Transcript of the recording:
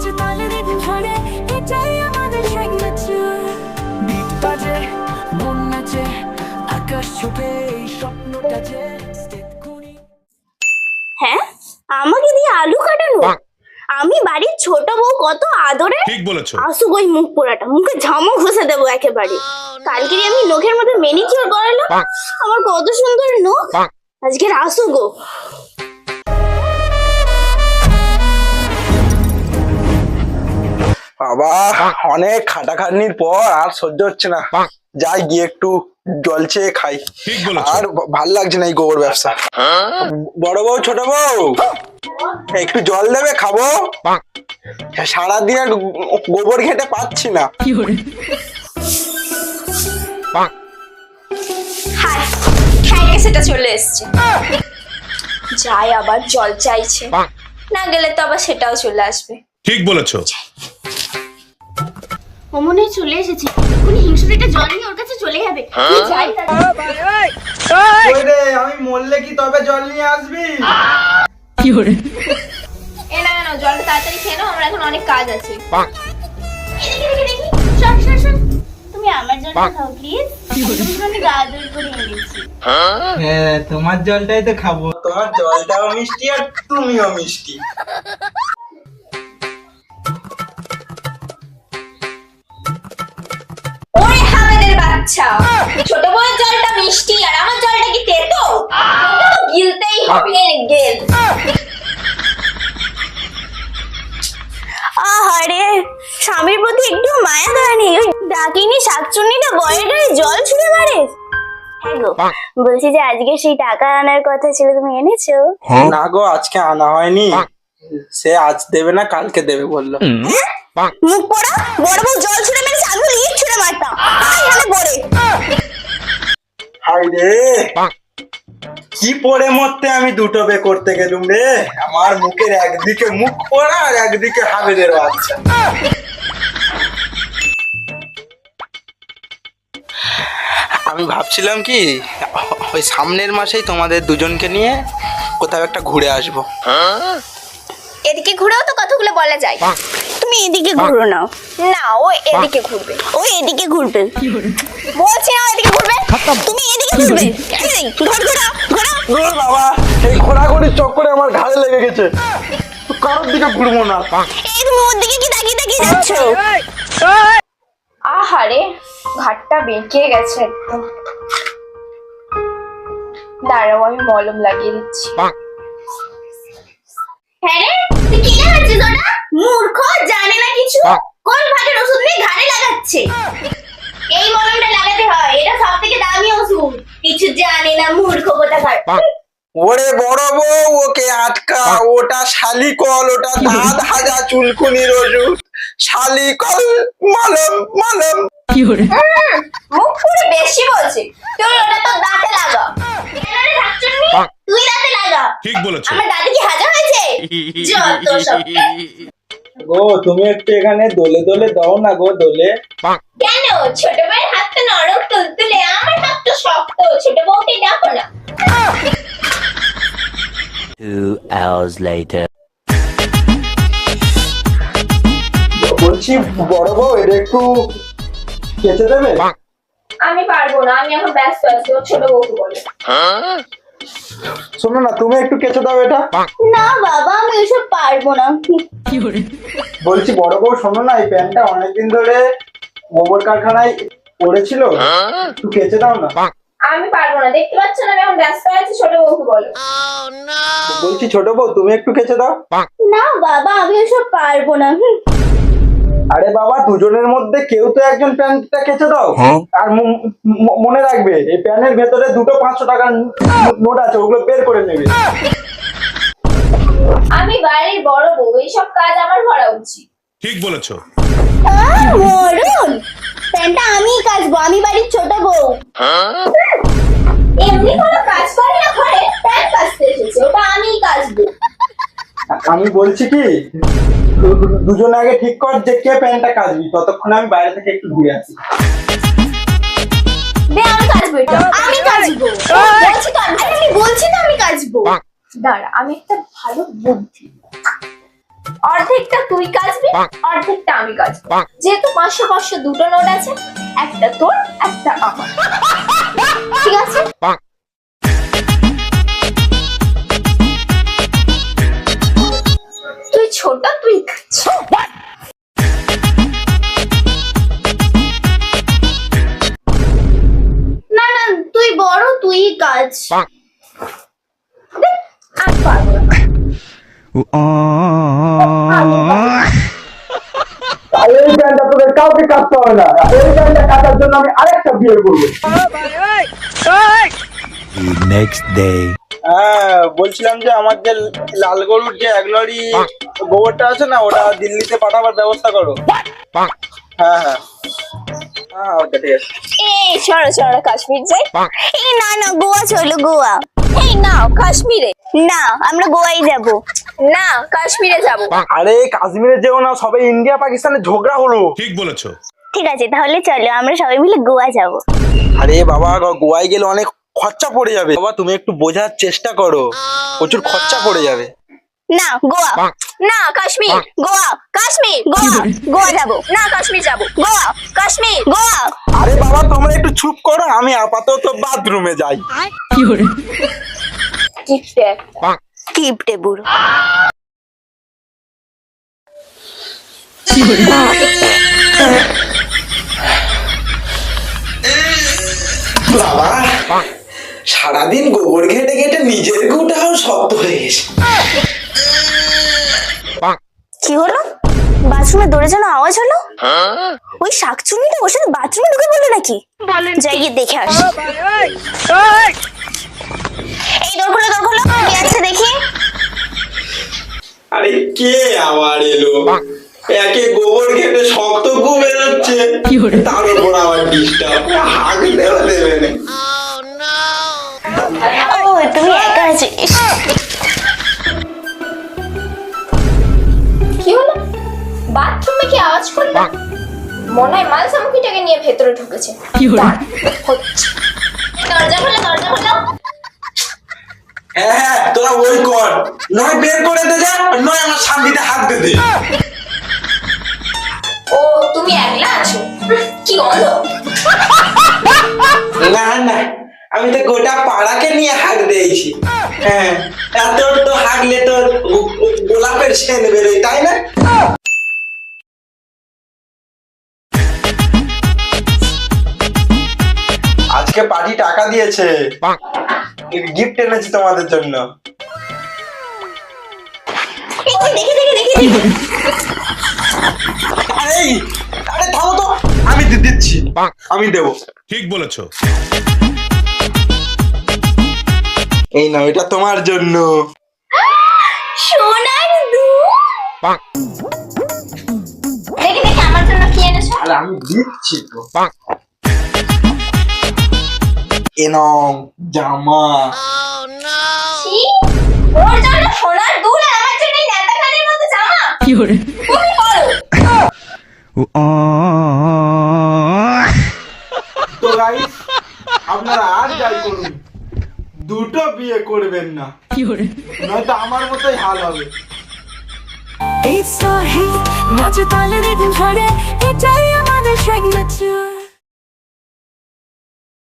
বাজে তালের ঝড়ে এটাই আমাদের সিগনেচার বিট বাজে মন নাচে আকাশ ছোপে এই স্বপ্নটা যে হ্যাঁ আমাকে দিয়ে আলু কাটানো? আমি বাড়ির ছোট বউ কত আদরে ঠিক বলেছ। আসুক ওই মুখ পোড়াটা মুখে ঝামক ঘষে দেবো একেবারে। কালকে আমি নখের মধ্যে মেনিকিউর করালাম। আমার কত সুন্দর নখ। আজকে আসুক গো। বাবা অনেক খাটাখাটনির পর আর সহ্য হচ্ছে না। যাই গিয়ে একটু জল চেয়ে খাই। আর ভালো লাগছে না এই গোবর ব্যবসা। বড় বউ ছোট বউ একটু জল দেবে খাব? সারাদিন আর গোবর ঘেটে পাচ্ছি না। হাই খাইকে সেটা চলে এসছে। যাই আবার জল চাইছে। না গেলে তো আবার সেটাও চলে আসবে। ঠিক বলেছ। মনে হয় চলে এসেছে। কোন হিংসুটিটা জল নিয়ে ওর কাছে চলে যাবে। যাই তাহলে। আমি মরলে কি তবে জল নিয়ে আসবি? এ না না জলটা তাড়াতাড়ি খেয়ে নাও আমার এখন অনেক কাজ আছে। এদিকে, এদিকে, শোন, শোন, শোন। তুমি আমার জন্য খাও প্লিজ আমি গা দূর করে হ্যাঁ তোমার জলটাই তো খাব। তোমার জলটাও মিষ্টি আর তুমিও মিষ্টি। বাচ্চা ছোট বউয়ের জলটা মিষ্টি আর আমার জলটা কি তেতো? গিলতেই হবে গেল। আহারে স্বামীর প্রতি একটু মায়া দয়া নেই। ওই ডাকিনি শাকচুন্নিটা বয়ের গায়ে জল ছুঁড়ে মারে। হ্যাঁ গো বলছি যে আজকে সেই টাকা আনার কথা ছিল তুমি এনেছো? না গো আজকে আনা হয়নি। সে আজ দেবে না কালকে দেবে বলল। মুখ পড়া বড় বউ জল ছুঁড়ে মেরেছে আমি ছুঁড়ে মারতাম আয় হালে পড়ে। হাই রে। কি পরে মরতে আমি দুটো বে করতে গেলুম রে? আমার মুখের একদিকে মুখ পড়া আর একদিকে হাবেদের বাচ্চা। আমি ভাবছিলাম কি ওই সামনের মাসেই তোমাদের দুজনকে নিয়ে কোথাও একটা ঘুরে আসব। এদিকে ঘুরেও তো কতগুলো বলা যায়। তুমি এদিকে ঘুরো না না ও এদিকে ঘুরবে। ও এদিকে ঘুরবে। বলছি? না এদিকে ঘুরবে? তুমি এদিকে ঘুরবে? এই, ঘোর ঘোরাও ওরে বাবা এই ঘোরাঘুরির চক্করে আমার ঘাড়ে লেগে গেছে। কারোর দিকে ঘুরবো না। এই তুমি ওর দিকে কি তাকিয়ে তাকিয়ে যাচ্ছ? আহারে ঘাটটা বেঁকে গেছে একদম। দাঁড়াও আমি মলম লাগিয়ে দিচ্ছি। হ্যাঁ রে তুই কি লাগাচ্ছিস ওটা? মূর্খ জানে না কিছু? কোন ভাগের ওষুধ নিয়ে ঘাড়ে লাগাচ্ছে? এই মলমটা লাগাতে হয় এটা সব থেকে দামি ওষুধ। কিছু জানে না মূর্খ কোথাকার। ওরে বড় বউ ওকে আটকা ওটা শালিকল ওটা দাঁত হাজা চুলকুনির ওষুধ। শালিকল মলম মলম। হুম, মুখ পুরো বেশি বলছে। তুই ওটা তো দাঁতে লাগা। তুই দাঁতে লাগা। ঠিক বলেছ। আমার দাদি কি হাজা হয়েছে? যত সব। গো তুমি একটু এখানে দোলে দোলে দাও না গো দোলে। কেন? ছোট ভাইয়ের হাত তো নরম তুলতুলে আমার হাত তো শক্ত। ছোট বউকে ডাকো না। Two hours later. বলছি বড় বউ এটা একটু কেচে দেবে? আমি পারব না আমি এখন ব্যস্ত আছি ছোট বউকে বলে। শোনো না তুমি একটু কেচে দাও এটা। না বাবা আমি ওইসব পারব না। বলছি বড় বউ শোনো না এই প্যান্টটা অনেকদিন ধরে গোবর কারখানায় পড়েছিল। একটু কেচে দাও না। আমি পারব না। দেখতে পাচ্ছ না আমি এখন ব্যস্ত আছি ছোট বউকে বলো। বলছি ছোট বউ তুমি একটু কেচে দাও। না বাবা আমি ওইসব পারব না। আরে বাবা দুজনের মধ্যে কেউ তো একজন প্যান্টটা কেচে দাও। আর ম- ম- মনে রাখবে এই প্যানের ভেতরে দুটো পাঁচশো টাকার নোট আছে ওগুলো বের করে নেবে। আমি বাড়ির বড় বউ এইসব কাজ আমার করা উচিত। ঠিক বলেছ। মরুন প্যান্টটা আমি কাচবো আমি বাড়ির ছোট বউ। এমনি কোনো কাজ করে না ঘরে প্যান্ট কাচতে এসেছে ওটা আমিই কাচবো। আমি বলছি কি দুজন আগে ঠিক কর যে কে প্যান্টটা কাচবি ততক্ষণ আমি বাইরে থেকে একটু ঘুরে আসি। দে আমি আমি বলছি তো আমি। বলছি আমি আমি একটা ভালো বুদ্ধি। অর্ধেকটা তুই কাচবি অর্ধেকটা আমি কাচবো যেহেতু পাঁচশো পাঁচশো দুটো নোট আছে, একটা তোর, একটা ঠিক আছে? তুই ছোট কাউকে হ্যাঁ বলছিলাম যে আমার যে লাল গরুর যে এক লরি গোবরটা আছে না, ওটা দিল্লিতে পাঠাবার ব্যবস্থা করো। হ্যাঁ হ্যাঁ। হ্যাঁ ওটা ঠিক আছে। এই চলো চলো কাশ্মীর যাই। এই, না না, গোয়া চলো, গোয়া। এই না কাশ্মীরে। না আমরা গোয়াই যাব। না কাশ্মীরে যাব। আরে কাশ্মীরে যেও না সবাই ইন্ডিয়া পাকিস্তানের ঝগড়া হলো। ঠিক বলেছ। ঠিক আছে তাহলে চলো আমরা সবাই মিলে গোয়া যাব। আরে বাবা গোয়ায় গেলে অনেক খরচা পড়ে যাবে। বাবা তুমি একটু বোঝার চেষ্টা করো। প্রচুর খরচা পড়ে যাবে। না গোয়া। না কাশ্মীর। গোয়া। কাশ্মীর গোয়া। গোয়া যাব। না কাশ্মীর যাব। গোয়া। কাশ্মীর গোয়া। আরে বাবা তোমরা একটু চুপ করো আমি আপাতত বাথরুমে যাই। কিপটে একটা কিপটে বুড়ো। বাবা সারাদিন গোবর ঘেটে ঘেটে নিজের গুটাও শক্ত হয়ে গেছে। কি হলো? বাথরুমে দৌড়ে যেন আওয়াজ হলো? ওই শাকচুনিটা ওর সাথে বাথরুমে ঢুকে বলল নাকি? যাই গিয়ে দেখে আসি। এই দৌড় খোলো দৌড় খোলো কি আছে দেখি। আরে কে আবার এলো? একে গোবর ঘেটে শক্ত গু বেরোচ্ছে। তার উপর আবার ডিস্টার্ব হাগলেও দেবে না ও তুমি একা আছো আওয়াজ মনে হয় মাল সামগ্রীটাকে নিয়ে ভেতরে ঢুকেছে। দরজা খোলো দরজা খোলো। হ্যাঁ হ্যাঁ তোরা ওই কর। নয় বের করে দে যা নয় আমার শান্তিতে হাত দে দে। ও তুমি একলা আছো? কি হলো না না আমি তো গোটা পাড়াকে নিয়ে হাঁক দিয়েছি। হ্যাঁ এত তো হাঁকলে তো গো- গো- গোলাপের সেন বেরোয় তাই না? আজকে পার্টি টাকা দিয়েছে। গিফট এনেছি তোমাদের জন্য। এই তো দেখি দেখি দেখি দেখি। আরে আরে থামো তো। আমি দিচ্ছি। আমি দেবো। ঠিক বলেছ। এই না এটা তোমার জন্য। সোনার দুল? দেখি দেখি আমার জন্য কি এনেছো? আরে আমি দিচ্ছি তো। এ নাও জামা। কি ওর জন্য সোনার দুল আর আমার জন্য এই নেতাখানির মতো জামা। তুমি করো তো গাইস আপনারা আর যাই করুন দুটো বিয়ে করবেন না। নয়তো আমার মতোই হাল হবে। এই সাহি নাচে তালে রিদিম ঝরে এটাই আমাদের সিগনেচার